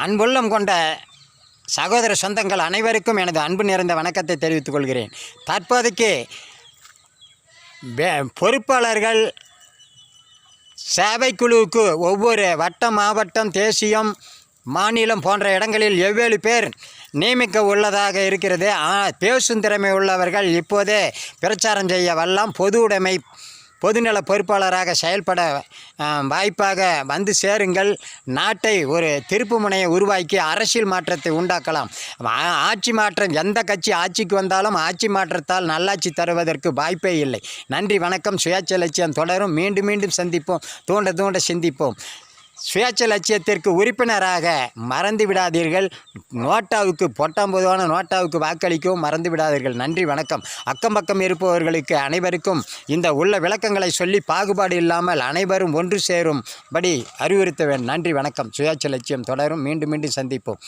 அன்புள்ளம் கொண்ட சகோதர சொந்தங்கள் அனைவருக்கும் எனது அன்பு நிறைந்த வணக்கத்தை தெரிவித்துக் கொள்கிறேன். தற்போதைக்கு பொறுப்பாளர்கள் சேவைக்குழுவுக்கு ஒவ்வொரு வட்டம் மாவட்டம் தேசியம் மாநிலம் போன்ற இடங்களில் எவ்வேழு பேர் நியமிக்க உள்ளதாக இருக்கிறது. ஆனால் பேசும் திறமை உள்ளவர்கள் இப்போதே பிரச்சாரம் செய்ய வல்லாம் பொது உடைமை பொதுநல பொறுப்பாளராக செயல்பட வாய்ப்பாக வந்து சேருங்கள். நாட்டை ஒரு திருப்பு முனையை உருவாக்கி அரசியல் மாற்றத்தை உண்டாக்கலாம். ஆட்சி மாற்றம் எந்த கட்சி ஆட்சிக்கு வந்தாலும் ஆட்சி மாற்றத்தால் நல்லாட்சி தருவதற்கு வாய்ப்பே இல்லை. நன்றி வணக்கம். சுயாட்சி லட்சியம் தொடரும். மீண்டும் மீண்டும் சந்திப்போம். தூண்ட தூண்ட சிந்திப்போம். சுயாட்ச லட்சியத்திற்கு உறுப்பினராக மறந்து விடாதீர்கள் நோட்டாவுக்கு பொட்டாம் பொதுவான நோட்டாவுக்கு வாக்களிக்கவும் மறந்து விடாதீர்கள் நன்றி வணக்கம். அக்கம் பக்கம் இருப்பவர்களுக்கு அனைவருக்கும் இந்த உள்ள விளக்கங்களை சொல்லி பாகுபாடு இல்லாமல் அனைவரும் ஒன்று சேரும்படி அறிவுறுத்த வேண்டும் நன்றி வணக்கம். சுயாட்சி லட்சியம் தொடரும். மீண்டும் மீண்டும் சந்திப்போம்.